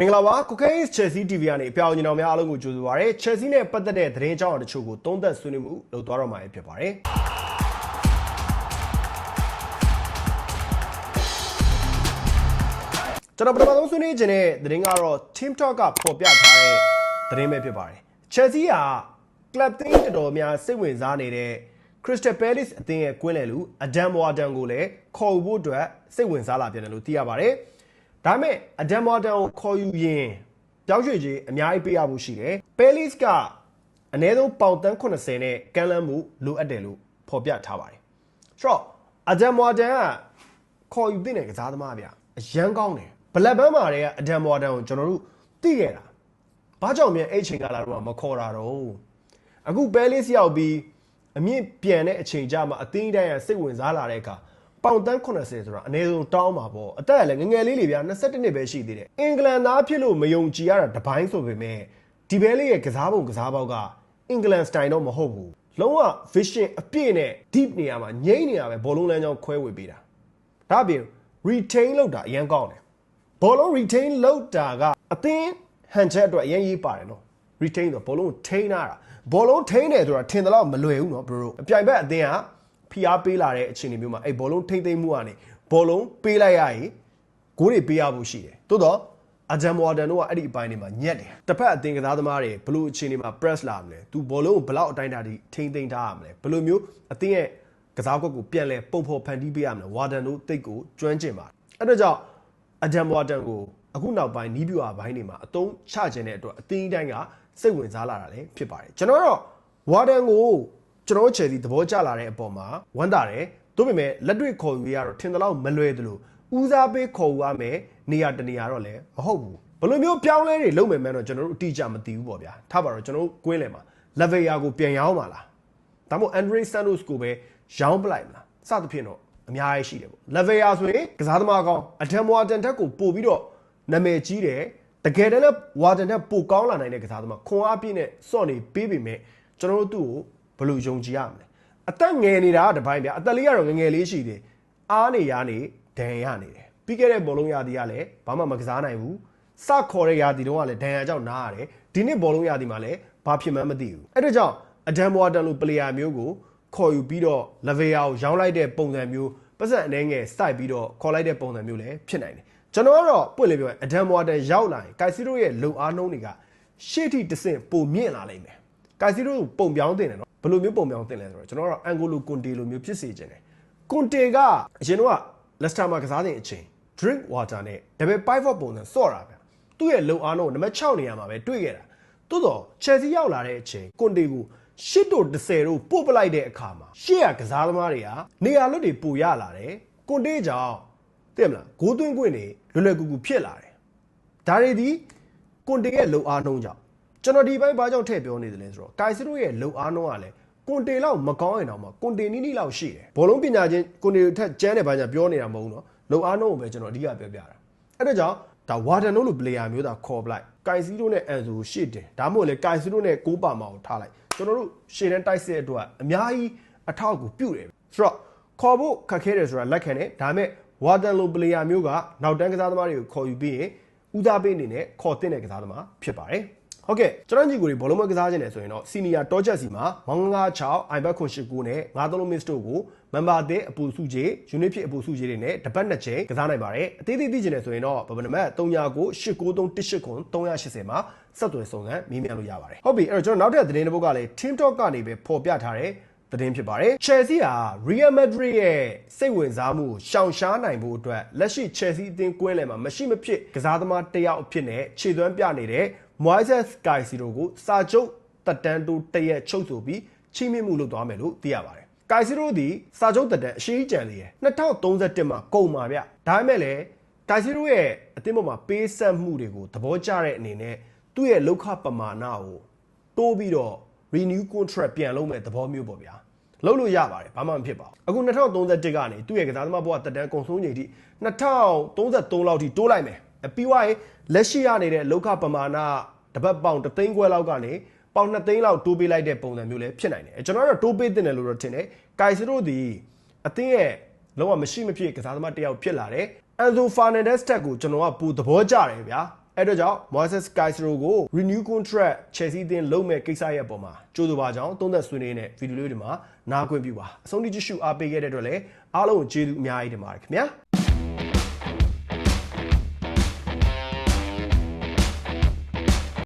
မင်္ဂလာပါ Cocaine Chelsea TV ကနေအပြောင်းအလဲများအားလုံးကိုကြိုဆိုပါရစေ Chelsea နဲ့ပတ်သက်တဲ့သတင်းအကြောင်းအရာတချို့ကိုသုံးသပ်ဆွေးနွေးမှုလုပ်သွားတော့မှာဖြစ်ပါတယ်ကျွန်တော်ပထမဆုံးဆွေးနွေးခြင်းတဲ့သတင်းကတော့ Team Talk ကပေါ်ပြထားတဲ့သတင်းပဲဖြစ်ပါတယ် Chelsea က club team တော်တော်များစိတ်ဝင်စားနေတဲ့ Crystal Palace အသင်းရဲ့ကွင်းလယ်လူ Adam Warden ကိုလည်းခေါ်ယူဖို့အတွက်စိတ်ဝင်စားလာပြန်တယ်လို့သိရပါတယ်။ ဒါပေမဲ့ Adam Warden ကိုခေါ်ယူရင်တောက်ရွှေကြီးအများကြီးပေးရဖို့ရှိတယ်။ Palace ကအနည်းဆုံးပေါင်တန်း80နဲ့ကမ်းလှမ်းမှုလိုအပ်တယ်လို့ဖော်ပြထားပါတယ်။ဆိုတော့ Adam Warden ကခေါ်ယူတဲ့ကစားသမားဗျအရန်ကောင်းတယ်။ Black Burn မှာတည်းက Adam Warden ကိုကျွန်တော်တို့သိခဲ့တာ။ဘာကြောင့်မြန်အဲ့ချိန်ကလာတော့မခေါ်တာတော့။အခု Palace ရောက်ပြီးအမြင့်ပြန်တဲ့အချိန်ကြမှာအသင်းတိုင်းကစိတ်ဝင်စားလာတဲ့အခါ ပေါင်တန်း80ဆိုတာအနည်းဆုံးတောင်းပါပေါ့အသက်ကလည်းငငယ်လေးလေးဗျာ21နှစ်ပဲရှိသေးတယ်အင်္ဂလန်သားဖြစ်လို့မယုံကြည်ရတာတပိုင်းဆိုပေမဲ့ဒီဘဲလေးရဲ့ကစားပုံကစားပေါက်ကအင်္ဂလန်စတိုင်တော့မဟုတ်ဘူးလုံးဝ vision အပြည့်နဲ့ deep နေရာမှာငိမ့်နေရပဲဘောလုံးလမ်းကြောင်းခွဲဝေပေးတာဒါပြင် retain လုပ်တာအရင်ကောင်းတယ်ဘောလုံး retain လုပ်တာကအသင်းဟန်ချက်အတွက်အရင်ရေးပါတယ်နော် retain ဆိုဘောလုံးကိုထိန်းထားတာဘောလုံးထိန်းတယ်ဆိုတာထင်တယ်လို့မလွယ်ဘူးနော် bro အပြိုင်ဘက်အသင်းက ဖိအားပေးလာတဲ့အခြေအနေမျိုးမှာအဲ့ဘောလုံးထိမ့်သိမ့်မှုကနေဘောလုံးပေးလိုက်ရရင်ဂိုးတွေပေးရဖို့ရှိတယ်သို့တော့အဂျမ်ဝါဒန်တို့ကအဲ့ဒီအပိုင်းတွေမှာညက်တယ်တစ်ဖက်အသင်းကစားသမားတွေဘလို့အခြေအနေမှာ press လာမလဲသူဘောလုံးကိုဘလောက်အတိုင်းအတာထိထိမ့်သိမ့်ထားရမလဲဘလို့မျိုးအသင်းရဲ့ကစားကွက်ကိုပြန်လဲပုံဖော်ဖန်တီးပေးရမလဲဝါဒန်တို့တိတ်ကိုကျွမ်းကျင်ပါတယ်အဲ့ဒါကြောင့်အဂျမ်ဝါဒန်ကိုအခုနောက်ပိုင်းနီးပြူအပိုင်းတွေမှာအတုံးချခြင်းတဲ့အတွက်အသင်းတိုင်းကစိတ်ဝင်စားလာတာလည်းဖြစ်ပါတယ်ကျွန်တော်တော့ဝါဒန်ကို ကျွန်တော်ချယ်စီသဘောကျလာတဲ့အပေါ်မှာဝမ်းသာတယ်ဒါပေမဲ့လက်တွေ့ခေါ်ယူရတော့ထင်သလောက်မလွယ်သလိုဦးစားပေးခေါ်ယူရမယ်နေရာတနေရာတော့လည်းမဟုတ်ဘူးဘယ်လိုမျိုးပြောင်းလဲတွေလုပ်မယ်မှန်းတော့ကျွန်တော်တို့အတိအကျမသိဘူးပေါ့ဗျာထားပါတော့ကျွန်တော်တို့ကွင်းလယ်မှာ level ယာကိုပြန်ရောင်းပါလားဒါမှမဟုတ် Andre Santos ကိုပဲရောင်းပလိုက်မလားစသဖြင့်တော့အများကြီးရှိတယ်ပေါ့ level ယာဆိုရင်ကစားသမားကောင်းအထက်မွာတန်တက်ကိုပို့ပြီးတော့နာမည်ကြီးတယ်တကယ်တမ်းလည်းဝါတန်တက်ပိုကောင်းလာနိုင်တဲ့ကစားသမားခွန်အားပြည့်နဲ့စော့နေပေးပေမဲ့ကျွန်တော်တို့သူ့ကို ဘယ်လိုယုံကြည်ရမလဲအသက်ငယ်နေတာကတပိုင်းဗျာအသက်လေးကတော့ငငယ်လေးရှိတယ်အားနေရနေဒဏ်ရနေတယ်ပြီးခဲ့တဲ့ဘောလုံးရာသီကလည်းဘာမှမကစားနိုင်ဘူးစခေါ်တဲ့ရာသီတုန်းကလည်းဒဏ်ရာကြောင့်နားရတယ်ဒီနှစ်ဘောလုံးရာသီမှာလည်းဘာဖြစ်မှန်းမသိဘူးအဲ့ဒါကြောင့်အဒမ်ဝါတန်လိုပလေယာမျိုးကိုခေါ်ယူပြီးတော့လဗေယာကိုရောင်းလိုက်တဲ့ပုံစံမျိုးပတ်စံအနေငယ်စိုက်ပြီးတော့ခေါ်လိုက်တဲ့ပုံစံမျိုးလည်းဖြစ်နိုင်တယ်ကျွန်တော်ကတော့ပွင့်လေပြောရင်အဒမ်ဝါတန်ရောက်လာရင်ကိုက်စီရိုရဲ့လုံအားနှုံးတွေကရှေ့ထိတဆင့်ပုံမြင့်လာလိမ့်မယ်ကိုက်စီရိုကိုပုံပြောင်းတင်တယ်နော် ဘယ်လိုမျိုးပုံပြောင်းတင်လဲဆိုတော့ကျွန်တော်ကတော့အန်ဂိုလိုကွန်တေလိုမျိုးဖြစ်စေချင်တယ်ကွန်တေကအရင်တော့လက်စတာမှာကစားတဲ့အချိန် drink water နဲ့ double pivot ပုံစံစော့တာဗျသူ့ရဲ့လုံအားနှုန်းနံပါတ်6နေရာမှာပဲတွေ့ခဲ့တာသို့တော့ Chelsea ရောက်လာတဲ့အချိန်ကွန်တေကိုရှစ်တို့30တို့ပို့ပလိုက်တဲ့အခါမှာရှေ့ကကစားသမားတွေကနေရာလွတ်တွေပူရလာတယ်ကွန်တေကြောင့်သိမလားဂိုးသွင်းခွင့်တွေလွယ်လွယ်ကူကူဖြစ်လာတယ်ဒါတွေဒီကွန်တေရဲ့လုံအားနှုန်းကြောင့် ကျွန်တော်ဒီဘက်ဘာကြောင့်ထည့်ပြောနေသလဲဆိုတော့ကိုင်စီရိုရဲ့လုံအားနှုန်းကလည်းကွန်တေလောက်မကောင်းရင်တော့မှကွန်တေနီနီလောက်ရှိတယ်ဘောလုံးပညာချင်းကွန်တေထက်ကျန်းတယ်ဘာညာပြောနေတာမဟုတ်ဘူးနော်လုံအားနှုန်းကိုပဲကျွန်တော်အဓိကပြောပြတာအဲ့ဒါကြောင့်ဒါဝါဒန်နိုလိုပလေယာမျိုးသာခေါ်ပလိုက်ကိုင်စီရိုနဲ့အန်ဆိုရှေ့တယ်ဒါမှမဟုတ်လေကိုင်စီရိုနဲ့ကိုးပါမာကိုထားလိုက်ကျွန်တော်တို့ရှေ့တန်းတိုက်စစ်အတွက်အများကြီးအထောက်အကူပြုတယ်ဆိုတော့ခေါ်ဖို့ခက်ခဲတယ်ဆိုတာလက်ခံတယ်ဒါပေမဲ့ဝါဒန်လိုပလေယာမျိုးကနောက်တန်းကစားသမားတွေကိုခေါ်ယူပြီးရင်ဦးစားပေးအနေနဲ့ခေါ်တင်တဲ့ကစားသမားဖြစ်ပါတယ် ဟုတ်ကဲ့ကျွန်တော်ညီကိုတွေဘောလုံးမကစားခြင်းနဲ့ဆိုရင်တော့စီနီယာတောချက်စီမှာမောင်ငါ6 iPad ခွန်89နဲ့93 miss တို့ကိုမန်ဘာအသစ်အပူစုကြီး unit ဖြစ်အပူစုကြီးတွေနဲ့တပတ်နှစ်ချိန်ကစားနိုင်ပါတယ်အသေးသေးသိခြင်းနဲ့ဆိုရင်တော့ဘယ်ဘနမတ်39989318ခွန်380မှာဆက်သွယ်စုံစမ်းမေးမြန်းလို့ရပါတယ်ဟုတ်ပြီအဲ့တော့ကျွန်တော်နောက်ထပ်သတင်းတစ်ပုဒ်ကလည်း Team Talk ကနေပဲပေါ်ပြထားတဲ့သတင်းဖြစ်ပါတယ် Chelsea ဟာ Real Madrid ရဲ့စိတ်ဝင်စားမှုရှောင်ရှားနိုင်ဖို့အတွက်လက်ရှိ Chelsea အသင်းကွင်းလယ်မှာမရှိမဖြစ်ကစားသမားတစ်ယောက်အဖြစ်နဲ့ခြေသွမ်းပြနေတဲ့ Moises Caicedo ကိုစာချုပ်တက်တန်းတိုးတရက်ချုပ်ဆိုပြီးချိမြင့်မှုလုပ်သွားမယ်လို့သိရပါတယ်။ကိုင်စီရိုဒီစာချုပ်တက်တန်းအရှိကြီးကြံသေးတယ်2031မှာကုန်ပါဗျ။ဒါပေမဲ့လည်းကိုင်စီရိုရဲ့အသင်းပေါ်မှာပေးဆက်မှုတွေကိုသဘောကျတဲ့အနေနဲ့သူ့ရဲ့လောက်ခပမာဏကိုတိုးပြီးတော့ renew contract ပြန်လုပ်မဲ့သဘောမျိုးပေါ့ဗျာ။လုပ်လို့ရပါတယ်ဘာမှမဖြစ်ပါဘူး။အခု2031ကနေသူ့ရဲ့ကစားသမားဘဝတက်တန်းကုန်ဆုံးချိန်ထိ2033လောက်ထိတိုးလိုက်မယ်။ ပြီးွားရင်လက်ရှိရနေတဲ့လောက်ခပမာဏတပတ်ပေါင်3သိန်းခွဲလောက်ကနေပေါင်2သိန်းလောက်တိုးပေးလိုက်တဲ့ပုံစံမျိုးလည်းဖြစ်နိုင်တယ်ကျွန်တော်တို့တိုးပေးတင်တယ်လို့တော့ထင်တယ်။ကိုင်စရိုဒီအသင်းရဲ့လုံးဝမရှိမဖြစ်ကစားသမားတစ်ယောက်ဖြစ်လာတယ်။အန်ဇိုဖာနန်ဒက်စ်တက်ကိုကျွန်တော်ကပူသဘောကျတယ်ဗျာ။အဲ့တော့ကြောင့် Moises Caicedo ကို renew contract Chelsea အသင်းလုပ်မဲ့ကိစ္စရဲ့အပေါ်မှာကြိုးစားပါကြောင်းသုံးသက်ဆွေးနွေးနေတဲ့ဗီဒီယိုလေးတွေမှာနားခွင့်ပြုပါအဆုံးထိကြည့်ရှုအားပေးခဲ့တဲ့အတွက်လည်းအားလုံးကိုကျေးဇူးအများကြီးတင်ပါတယ်ခင်ဗျာ